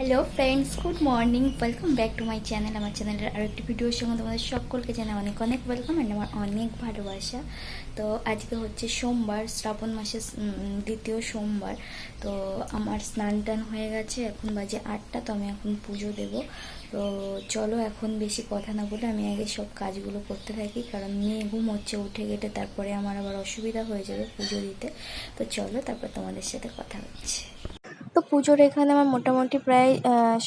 Hello friends good morning welcome back to my channel আমার চ্যানেলের আরও একটি ভিডিওর সঙ্গে তোমাদের সকলকে জানাই অনেক অনেক ওয়েলকাম অ্যান্ড আমার অনেক ভালোবাসা। তো আজকে হচ্ছে সোমবার, শ্রাবণ মাসের দ্বিতীয় সোমবার। তো আমার স্নান টান হয়ে গেছে, এখন বাজে আটটা, তো আমি এখন পুজো দেব। তো চলো এখন বেশি কথা না বলে আমি আগে সব কাজগুলো করতে থাকি, কারণ মেয়ে ঘুম হচ্ছে উঠে গেটে, তারপরে আমার আবার অসুবিধা হয়ে যাবে পুজো দিতে। তো চলো তারপর তোমাদের সাথে কথা হচ্ছে। তো পুজোর এখানে আমার মোটামুটি প্রায়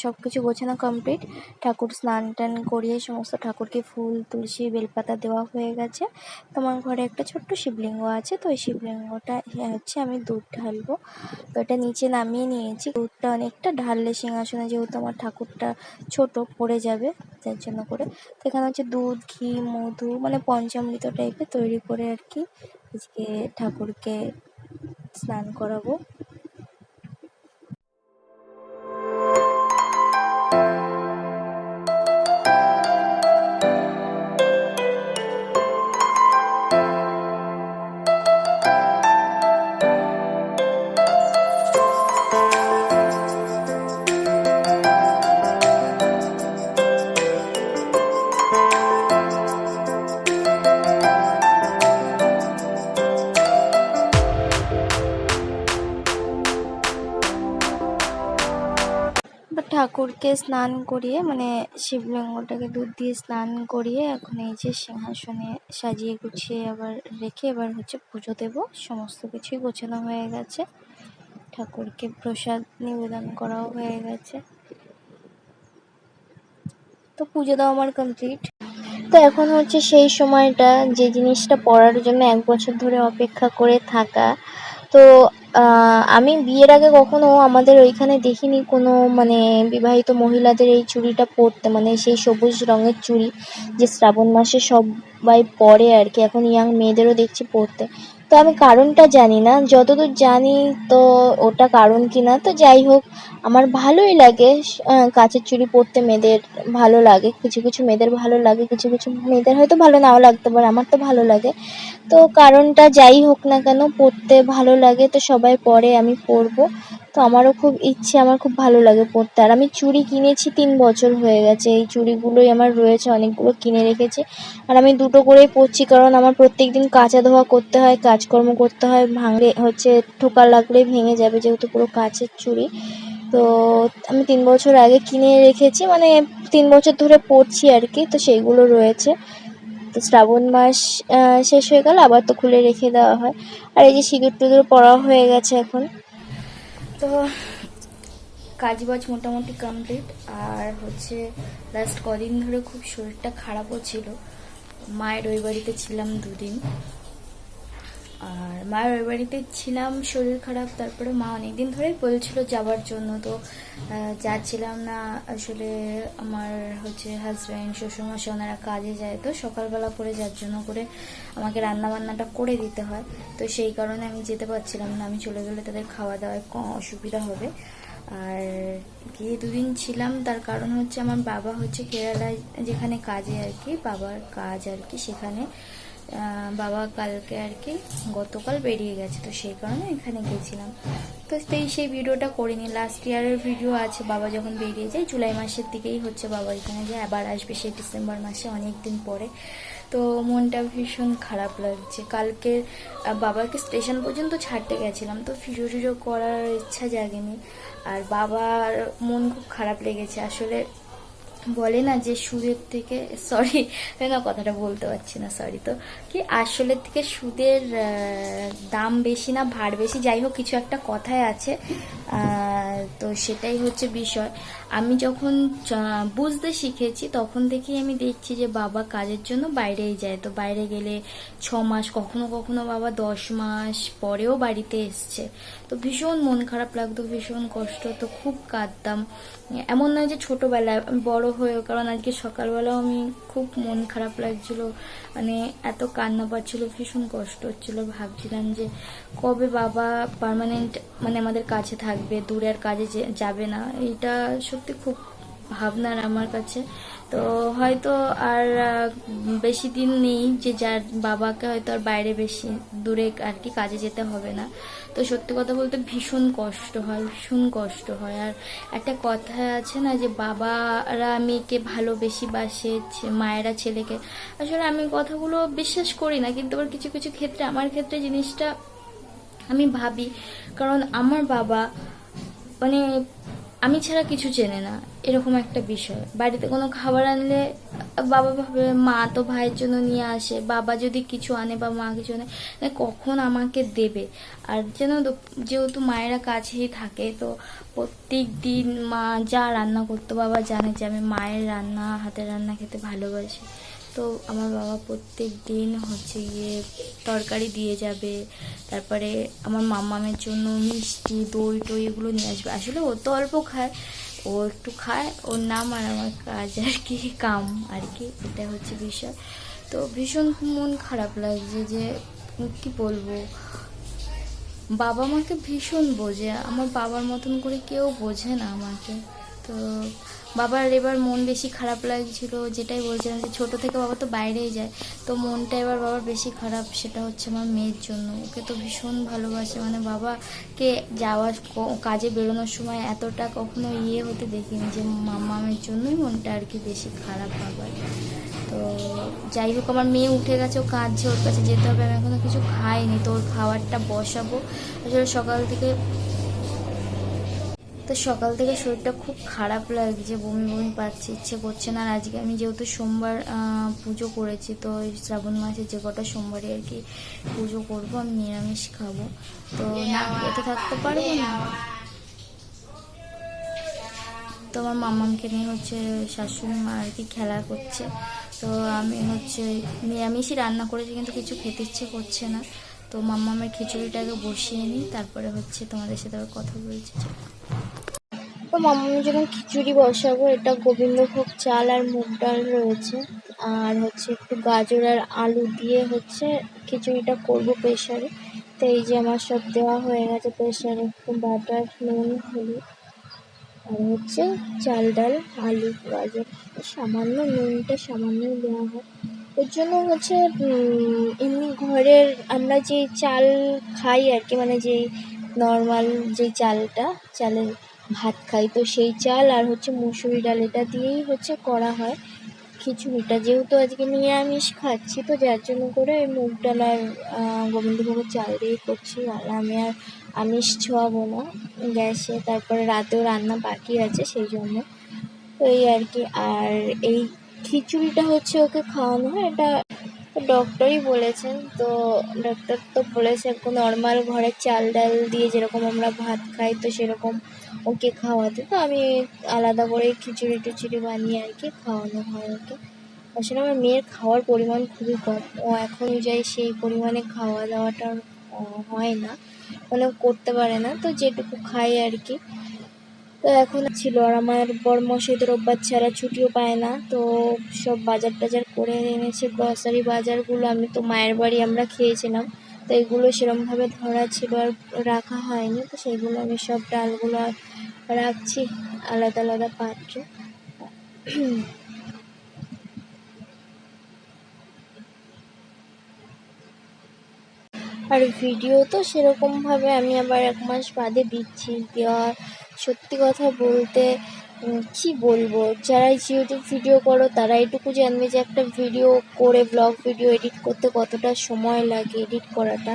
সব কিছু গোছানো কমপ্লিট ঠাকুর স্নান টান করিয়ে সমস্ত ঠাকুরকে ফুল, তুলসী, বেলপাতা দেওয়া হয়ে গেছে। তো আমার ঘরে একটা ছোট্ট শিবলিঙ্গ আছে, তো ওই শিবলিঙ্গটা হচ্ছে আমি দুধ ঢালবো। তো এটা নিচে নামিয়ে নিয়েছি। দুধটা অনেকটা ঢাললে সিংহাসনে যেহেতু আমার ঠাকুরটা ছোট, পড়ে যাবে যার জন্য করে। তো এখানে হচ্ছে দুধ, ঘি, মধু মানে পঞ্চামৃত টাইপের তৈরি করে আর কি। আজকে ঠাকুরকে স্নান করাবো। ঠাকুরকে স্নান করিয়ে মানে শিবলিঙ্গটাকে দুধ দিয়ে স্নান করিয়ে এখন এই যে সিংহাসনে সাজিয়ে গুছিয়ে আবার রেখে এবার হচ্ছে পুজো দেব। সমস্ত কিছুই গোছানো হয়ে গেছে। ঠাকুরকে প্রসাদ নিবেদন করাও হয়ে গেছে। তো পুজো দেওয়া আমার কমপ্লিট তো এখন হচ্ছে সেই সময়টা, যে জিনিসটা পড়ার জন্য এক বছর ধরে অপেক্ষা করে থাকা তো আমি বিয়ের আগে কখনো আমাদের ওইখানে দেখিনি কোনো মানে বিবাহিত মহিলাদের এই চুড়িটা পরতে মানে সেই সবুজ রঙের চুড়ি যে শ্রাবণ মাসে সবাই পরে আর কি। এখন ইয়াং মেয়েদেরও দেখছি পরতে। তো আমি কারণটা জানি না। যতদূর জানি তো ওটা কারণ কি না তো যাই হোক, আমার ভালোই লাগে কাঁচের চুড়ি পরতে মেয়েদের ভালো লাগে, কিছু কিছু মেয়েদের ভালো লাগে, কিছু কিছু মেয়েদের হয়তো ভালো নাও লাগতে পারে, আমার তো ভালো লাগে। তো কারণটা যাই হোক না কেন, পরতে ভালো লাগে, তো সবাই পরে, আমি পরবো। তো আমারও খুব ইচ্ছে, আমার খুব ভালো লাগে পরতে আর আমি চুড়ি কিনেছি তিন বছর হয়ে গেছে, এই চুড়িগুলোই আমার রয়েছে, অনেকগুলো কিনে রেখেছি। আর আমি দুটো করেই পরছি কারণ আমার প্রত্যেক দিন কাচা ধোয়া করতে হয়, কাজকর্ম করতে হয়, ভাঙলে হচ্ছে ঠোকা লাগলেই ভেঙে যাবে যেহেতু পুরো কাচের চুড়ি। তো আমি তিন বছর আগে কিনে রেখেছি মানে তিন বছর ধরে পরছি আর কি, তো সেইগুলো রয়েছে। তো শ্রাবণ মাস শেষ হয়ে গেলে, আবার তো খুলে রেখে দেওয়া হয়। আর এই যে সিঁদুর টিঁদুর পরা হয়ে গেছে এখন। তো কাজবাজ মোটামুটি কমপ্লিট আর হচ্ছে লাস্ট কদিন ধরে খুব শরীরটা খারাপও ছিল। মায়ের ওই বাড়িতে ছিলাম দুদিন। আর মায়ের ওই বাড়িতে ছিলাম, শরীর খারাপ, তারপরে মা অনেকদিন ধরেই বলছিল যাওয়ার জন্য। তো যাচ্ছিলাম না, আসলে আমার হচ্ছে হাজব্যান্ড শ্বশুরমশাই ওনারা কাজে যায়, তো সকালবেলা করে যার জন্য করে আমাকে রান্না বান্নাটা করে দিতে হয়। তো সেই কারণে আমি যেতে পারছিলাম না, আমি চলে গেলে তাদের খাওয়া দাওয়ায় অসুবিধা হবে। আর গিয়ে দুদিন ছিলাম, তার কারণ হচ্ছে আমার বাবা হচ্ছে কেরালায় যেখানে কাজে আর কি, বাবার কাজ আর কি সেখানে। বাবা কালকে আর কি গতকাল বেরিয়ে গেছে, তো সেই কারণে এখানে গেছিলাম। তো সেই সেই ভিডিওটা করিনি। লাস্ট ইয়ারের ভিডিও আছে, বাবা যখন বেরিয়ে যায়, জুলাই মাসের দিকেই হচ্ছে বাবা এখানে যে আবার আসবে, সেই ডিসেম্বর মাসে অনেক দিন পরে। তো মনটা ভীষণ খারাপ লাগছে। কালকে বাবাকে স্টেশন পর্যন্ত ছাড়তে গেছিলাম, তো ফিজো ফিরো করার ইচ্ছা জাগেনি। আর বাবার মন খুব খারাপ লেগেছে। আসলে বলে না যে সুদের থেকে সরি না কথাটা বলতে পারছি না সরি তো। কি আসলের থেকে সুদের দাম বেশি না, ভার বেশি, যাই হোক, কিছু একটা কথায় আছে। তো সেটাই হচ্ছে বিষয়। আমি যখন বুঝতে শিখেছি, তখন থেকেই আমি দেখছি যে বাবা কাজের জন্য বাইরেই যায়। তো বাইরে গেলে ছ মাস, কখনো কখনো বাবা দশ মাস পরেও বাড়িতে এসছে। তো ভীষণ মন খারাপ লাগতো, ভীষণ কষ্ট, তো খুব কাঁদতাম। এমন নয় যে ছোটোবেলায় বড় হয়েও, কারণ আজকে সকালবেলাও আমি খুব মন খারাপ লাগছিল। মানে এত কান্না পাচ্ছিল, ভীষণ কষ্ট হচ্ছিল। ভাবছিলাম যে কবে বাবা পারমানেন্ট মানে আমাদের কাছে থাকবে দূরে আর কাজে যাবে না। এটা সত্যি খুব ভাবনার আমার কাছে। তো হয়তো আর বেশি দিন নেই যে যার বাবাকে হয়তো আর বাইরে বেশি দূরে আর কি কাজে যেতে হবে না। তো সত্যি কথা বলতে ভীষণ কষ্ট হয়, ভীষণ কষ্ট হয়। আর একটা কথা আছে না যে বাবারা মেয়েকে ভালোবেসি বাসে মায়েরা ছেলেকে, আসলে আমি কথাগুলো বিশ্বাস করি না। কিন্তু আবার কিছু কিছু ক্ষেত্রে, আমার ক্ষেত্রে জিনিসটা আমি ভাবি। কারণ আমার বাবা মানে আমি ছাড়া কিছু চেনে না, এরকম একটা বিষয়। বাড়িতে কোনো খাবার আনলে বাবা ভাবে, মা তো ভাইয়ের জন্য নিয়ে আসে, বাবা যদি কিছু আনে বা মা কিছু আনে কখন আমাকে দেবে? আর যেন যেহেতু মায়েরা কাছেই থাকে, তো প্রত্যেক দিন মা যা রান্না করতো, বাবা জানে যে আমি মায়ের রান্না, হাতের রান্না খেতে ভালোবাসি। তো আমার বাবা প্রত্যেক দিন হচ্ছে গিয়ে তরকারি দিয়ে যাবে, তারপরে আমার মামামের জন্য মিষ্টি, দই টই এগুলো নিয়ে আসবে। আসলে ও তো অল্প খায়, ও একটু খায়, ওর নাম আর আমার কাজ আর কি, কাম আর কি, এটা হচ্ছে বিষয়। তো ভীষণ মন খারাপ লাগছে যে কি বলব? বাবা মাকে ভীষণ বোঝে, আমার বাবার মতন করে কেউ বোঝে না আমাকে। তো বাবার এবার মন বেশি খারাপ লাগছিল, যেটাই বলছিলাম যে ছোটো থেকে বাবা তো বাইরেই যায়, তো মনটা এবার বাবার বেশি খারাপ, সেটা হচ্ছে আমার মেয়ের জন্য। ওকে তো ভীষণ ভালোবাসে মানে বাবাকে যাওয়ার কাজে বেরোনোর সময় এতটা কখনো ইয়ে হতে দেখিনি যে মামামের জন্যই মনটা আর কি বেশি খারাপ বাবার। তো যাই হোক, আমার মেয়ে উঠে গেছে, ও কাঁদছে, ওর কাছে যেতে হবে, আমি এখনও কিছু খাইনি, তো ওর খাবারটা বসাবো। আসলে সকাল থেকে তো সকাল থেকে শরীরটা খুব খারাপ লাগছে, বমি বমি পাচ্ছে, ইচ্ছে করছে না। আর আজকে আমি যেহেতু সোমবার পুজো করেছি, তো শ্রাবণ মাসে যে কটা সোমবারে আর কি পুজো করব, আমি নিরামিষ খাব। তো না খেয়ে থাকতে পারব না? তো আমার মামামকে নিয়ে হচ্ছে শাশুড়ি মা আর কি খেলা করছে। তো আমি হচ্ছে নিরামিষই রান্না করেছি, কিন্তু কিছু খেতে ইচ্ছে করছে না। তো মামামের খিচুড়িটাকে বসিয়ে নিই, তারপরে হচ্ছে তোমাদের সাথে কথা বলছি। তো মামার জন্য খিচুড়ি বসাবো, এটা গোবিন্দভোগ চাল আর মুগ ডাল রয়েছে। আর হচ্ছে একটু গাজর আর আলু দিয়ে হচ্ছে খিচুড়িটা করব প্রেশারে তো এই যে আমার সব দেওয়া হয়ে গেছে প্রেশারে একটু বাটার, নুন, হলুদ, আর হচ্ছে চাল ডাল, আলু, গাজর, সামান্য নুনটা সামান্যই দেওয়া হয়। ওর জন্য হচ্ছে এমনি ঘরের আমরা যে চাল খাই আর কি মানে যেই নর্মাল যে চালটা, চালের ভাত খাই। তো সেই চাল আর হচ্ছে মুসুরি ডাল, এটা দিয়েই হচ্ছে করা হয় খিচুড়িটা। যেহেতু আজকে নিরামিষ খাচ্ছি, তো যার জন্য করে মুগ ডাল আর গোবিন্দভোগের চাল দিয়েই করছি। আর আমি আর আমিষ ছোঁয়াবো না গ্যাসে, তারপরে রাতেও রান্না বাকি আছে সেই জন্য। তো এই আর কি, আর এই খিচুড়িটা হচ্ছে ওকে খাওয়ানো হয়। এটা ডক্টরই বলেছেন, তো ডক্টর তো বলেছে নর্মাল ঘরের চাল ডাল দিয়ে যেরকম আমরা ভাত খাই, তো সেরকম ওকে খাওয়াতে। তো আমি আলাদা করে খিচুড়ি টিচুড়ি বানিয়ে আর কি খাওয়ানো হয় ওকে। আসলে আমার মেয়ের খাওয়ার পরিমাণ খুবই কম। ও এখন যাই সেই পরিমাণে খাওয়া দাওয়াটা হয় না। মানে করতে পারে না, তো যেটুকু খাই আর কি। তো এখন ছিল আর আমার বড়মশাই তো রোববার ছাড়া ছুটিও পায় না, তো সব বাজার টাজার করে এনেছে। গ্রসারি বাজারগুলো আমি তো মায়ের বাড়ি আমরা খেয়েছিলাম। তো এগুলো সেরমভাবে ধরা ছিল আর রাখা হয়নি। তো সেগুলো আমি সব ডালগুলো রাখছি, আলাদা আলাদা পাত্রে। আর ভিডিও তো সেরকমভাবে আমি আবার এক মাস বাদে দিচ্ছি। দেওয়া সত্যি কথা বলতে কি বলব? যারা ইউটিউব ভিডিও করো, তারা এটুকু জানবে যে একটা ভিডিও করে ব্লগ ভিডিও এডিট করতে কতটা সময় লাগে এডিট করাটা।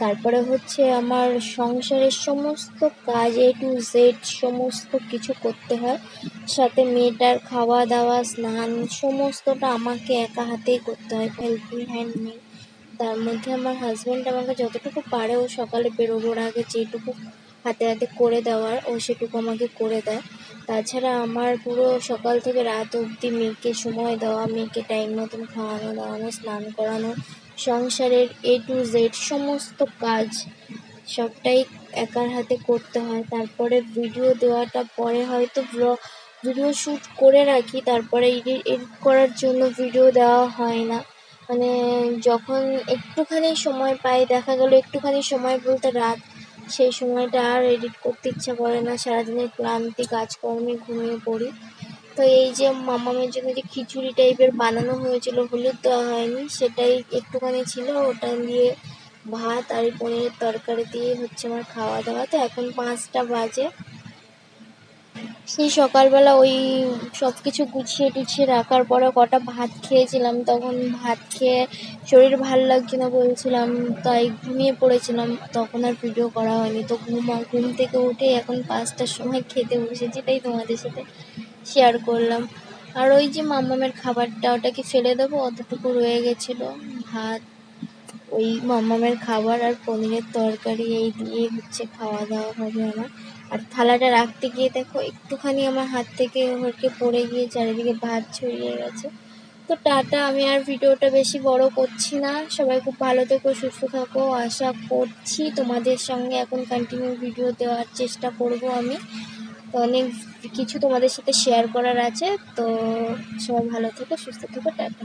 তারপরে হচ্ছে আমার সংসারের সমস্ত কাজ এ টু জেড সমস্ত কিছু করতে হয়। সাথে মেয়েটার খাওয়া দাওয়া স্নান সমস্তটা আমাকে একা হাতেই করতে হয় হেল্পিং হ্যান্ড নেই। তার মধ্যে আমার হাজব্যান্ড আমাকে যতটুকু পারে ও সকালে বেরোনোর আগে যেটুকু হাতে হাতে করে দেওয়ার, ও সেটুকু আমাকে করে দেয়। তাছাড়া আমার পুরো সকাল থেকে রাত অবধি মেয়েকে সময় দেওয়া, মেয়েকে টাইম মতন খাওয়ানো, দাওয়ানো, স্নান করানো, সংসারের এ টু জেড সমস্ত কাজ সবটাই একার হাতে করতে হয়। তারপরে ভিডিও দেওয়াটা, পরে হয়তো ব্লগ ভিডিও শ্যুট করে রাখি, তারপরে এডিট এডিট করার জন্য ভিডিও দেওয়া হয় না। মানে যখন একটুখানি সময় পাই, দেখা গেল একটুখানি সময় বলতে রাত সেই সময়টা আর এডিট করতে ইচ্ছা করে না, সারাদিনের ক্লান্তি, কাজকর্মে ঘুমিয়ে পড়ি। তো এই যে মামামের জন্য যে খিচুড়ি টাইপের বানানো হয়েছিল, হলুদ দেওয়া হয়নি, সেটাই একটুখানি ছিল। ওটা দিয়ে ভাত আর পনিরের তরকারি দিয়ে হচ্ছে আমার খাওয়া দাওয়া। তো এখন পাঁচটা বাজে। সেই সকালবেলা ওই সব কিছু গুছিয়ে টুছিয়ে রাখার পরে কটা ভাত খেয়েছিলাম, তখন ভাত খেয়ে শরীর ভালো লাগছে না বলছিলাম, তাই ঘুমিয়ে পড়েছিলাম। তখন আর ভিডিও করা হয়নি, তো ঘুম ঘুম থেকে উঠে এখন পাঁচটার সময় খেতে বসেছি, তাই তোমাদের সাথে শেয়ার করলাম। আর ওই যে মামামের খাবারটা ওটা কি ফেলে দেবো, অতটুকু রয়ে গেছিল, ভাত, ওই মামামের খাবার আর পনিরের তরকারি, এই দিয়ে হচ্ছে খাওয়া দাওয়া হবে আমার। আর থালাটা রাখতে গিয়ে দেখো, একটুখানি আমার হাত থেকে হরকে পড়ে গিয়ে চারিদিকে ভাত ছড়িয়ে গেছে। তো টাটা, আমি আর ভিডিওটা বেশি বড় করছি না। সবাই খুব ভালো থেকো, সুস্থ থাকো। আশা করছি তোমাদের সঙ্গে এখন কন্টিনিউ ভিডিও দেওয়ার চেষ্টা করব আমি। তো অনেক কিছু তোমাদের সাথে শেয়ার করার আছে। তো সবাই ভালো থেকো, সুস্থ থেকো, টাটা।